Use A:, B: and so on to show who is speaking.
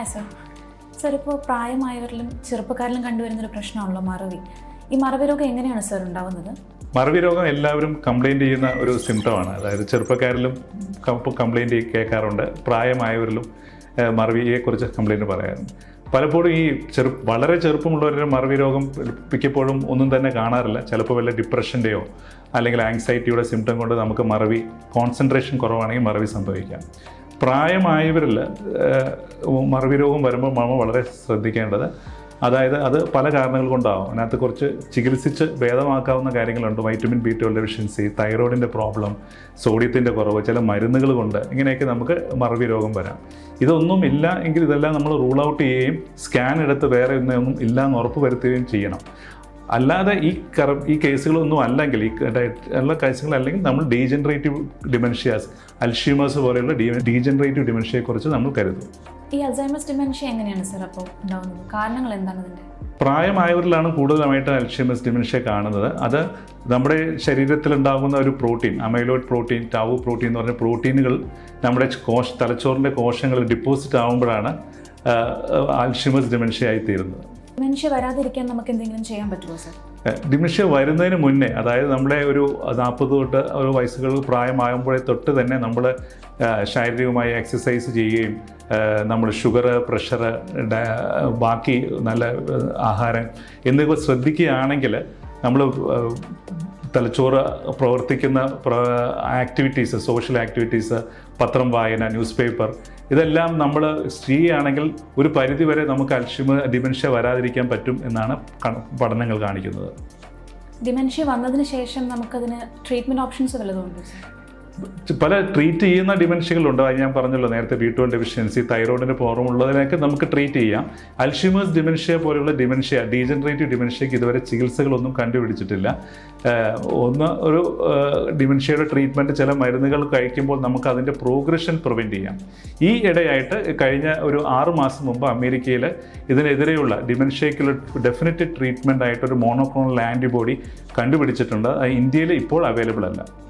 A: Hi sir sir ഇപ്പോൾ പ്രായമായവരിലും ചെറുപ്പക്കാരിലും കണ്ടുവരുന്നൊരു പ്രശ്നമാണല്ലോ മറവി. ഈ മറവി രോഗം എങ്ങനെയാണ് സർ ഉണ്ടാവുന്നത്
B: മറവി രോഗം എല്ലാവരും കംപ്ലൈന്റ് ചെയ്യുന്ന ഒരു സിംറ്റമാണ് അതായത് ചെറുപ്പക്കാരിലും കംപ്ലൈന്റ് കേൾക്കാറുണ്ട്. പ്രായമായവരിലും മറവിയെക്കുറിച്ച് കംപ്ലൈന്റ് പറയാറുണ്ട്. പലപ്പോഴും ഈ ചെറു വളരെ ചെറുപ്പമുള്ളവരുടെ മറവി രോഗം മിക്കപ്പോഴും ഒന്നും തന്നെ കാണാറില്ല. ചിലപ്പോൾ വല്ല ഡിപ്രഷന്റെയോ അല്ലെങ്കിൽ ആങ്സൈറ്റിയുടെ സിംറ്റം കൊണ്ട് നമുക്ക് മറവി കോൺസെൻട്രേഷൻ കുറവാണെങ്കിൽ മറവി സംഭവിക്കാം. പ്രായമായവരിൽ മറവി രോഗം വരുമ്പോൾ നമ്മൾ വളരെ ശ്രദ്ധിക്കേണ്ടത്. അതായത് അത് പല കാരണങ്ങൾ കൊണ്ടാവും. അതിനകത്ത് കുറച്ച് ചികിത്സിച്ച് ഭേദമാക്കാവുന്ന കാര്യങ്ങളുണ്ട്. വൈറ്റമിൻ ബി ട്വൽവ് ഡെഫിഷ്യൻസി തൈറോയിഡിന്റെ പ്രോബ്ലം സോഡിയത്തിന്റെ കുറവ് ചില മരുന്നുകൾ കൊണ്ട് ഇങ്ങനെയൊക്കെ നമുക്ക് മറവി രോഗം വരാം. ഇതൊന്നും ഇല്ല എങ്കിൽ ഇതെല്ലാം നമ്മൾ റൂൾ ഔട്ട് ചെയ്യുകയും സ്കാൻ എടുത്ത് വേറെ ഒന്നും ഇല്ല എന്ന് ഉറപ്പ് വരുത്തുകയും ചെയ്യണം. അല്ലാതെ ഈ കറ ഈ കേസുകളൊന്നും അല്ലെങ്കിൽ ഈ ഉള്ള കേസുകളല്ലെങ്കിൽ നമ്മൾ ഡീജനറേറ്റീവ് ഡിമെൻഷ്യാസ് അൽഷീമേഴ്സ് പോലെയുള്ള ഡി ഡീജനറേറ്റീവ് ഡിമെൻഷ്യയെക്കുറിച്ച് നമ്മൾ കരുതും
A: ഈ അൽസൈമസ് ഡിമെൻഷ്യ എങ്ങനെയാണ് സർ അപ്പോൾ ഉണ്ടാകുന്നത് കാരണങ്ങൾ എന്താണ് ഇതിന്റെ
B: പ്രായമായവരിലാണ് കൂടുതലായിട്ട് അൽഷ്യമസ് ഡിമെൻഷ്യ കാണുന്നത്. അത് നമ്മുടെ ശരീരത്തിലുണ്ടാകുന്ന ഒരു protein amyloid protein tau protein എന്ന് പറഞ്ഞ പ്രോട്ടീനുകൾ നമ്മുടെ കോശ തലച്ചോറിന്റെ കോശങ്ങളിൽ ഡിപ്പോസിറ്റ് ആകുമ്പോഴാണ് അൽഷിമസ് ഡിമെൻഷ്യ ആയിത്തീരുന്നത്
A: ഡിമെൻഷ്യ വരാതിരിക്കാൻ നമുക്ക് എന്തെങ്കിലും ചെയ്യാൻ പറ്റുമോ സർ?
B: ഡിമിഷ്യ വരുന്നതിന് മുന്നേ അതായത് നമ്മുടെ ഒരു നാൽപ്പത് തൊട്ട് ഒരു വയസ്സുകൾ പ്രായമാകുമ്പോഴേ തൊട്ട് തന്നെ നമ്മൾ ശാരീരികമായി എക്സസൈസ് ചെയ്യുകയും നമ്മൾ ഷുഗർ പ്രഷർ ബാക്കി നല്ല ആഹാരം എന്നിവ ശ്രദ്ധിക്കുകയാണെങ്കിൽ നമ്മൾ തലച്ചോറ് പ്രവർത്തിക്കുന്ന ആക്ടിവിറ്റീസ് സോഷ്യൽ ആക്ടിവിറ്റീസ് പത്രം വായന ന്യൂസ് പേപ്പർ ഇതെല്ലാം നമ്മൾ ചെയ്യുകയാണെങ്കിൽ ഒരു പരിധിവരെ നമുക്ക് അൽഷിമ ഡിമെൻഷ്യ വരാതിരിക്കാൻ പറ്റും എന്നാണ് പഠനങ്ങൾ കാണിക്കുന്നത്.
A: ഡിമെൻഷ്യ വന്നതിന് ശേഷം നമുക്കതിന് ട്രീറ്റ്മെന്റ് ഓപ്ഷൻസ് വല്ലതും
B: പല ട്രീറ്റ് ചെയ്യുന്ന ഡിമെൻഷ്യകളുണ്ട് അത് ഞാൻ പറഞ്ഞല്ലോ നേരത്തെ ബി ട്വൽ ഡെഫിഷ്യൻസി തൈറോയിഡിന്റെ പ്രോബ്ലം ഉള്ളതിനൊക്കെ നമുക്ക് ട്രീറ്റ് ചെയ്യാം. അൽഷിമേഴ്സ് ഡിമെൻഷ്യ പോലെയുള്ള ഡിമെൻഷ്യ ഡീജനറേറ്റീവ് ഡിമെൻഷ്യക്ക് ഇതുവരെ ചികിത്സകളൊന്നും കണ്ടുപിടിച്ചിട്ടില്ല. ഒന്ന് ഒരു ഡിമെൻഷ്യയുടെ ട്രീറ്റ്മെന്റ് ചില മരുന്നുകൾ കഴിക്കുമ്പോൾ നമുക്ക് അതിന്റെ പ്രോഗ്രഷൻ പ്രിവെന്റ് ചെയ്യാം. ഈ ഇടയായിട്ട് കഴിഞ്ഞ ഒരു ആറ് മാസം മുമ്പ് അമേരിക്കയിൽ ഇതിനെതിരെയുള്ള ഡിമെൻഷ്യയ്ക്കുള്ള ഡെഫിനറ്റ് ട്രീറ്റ്മെന്റ് ആയിട്ടൊരു മോണോക്ലോണൽ ആന്റിബോഡി കണ്ടുപിടിച്ചിട്ടുണ്ട്. അത് ഇന്ത്യയിൽ ഇപ്പോൾ അവൈലബിൾ അല്ല.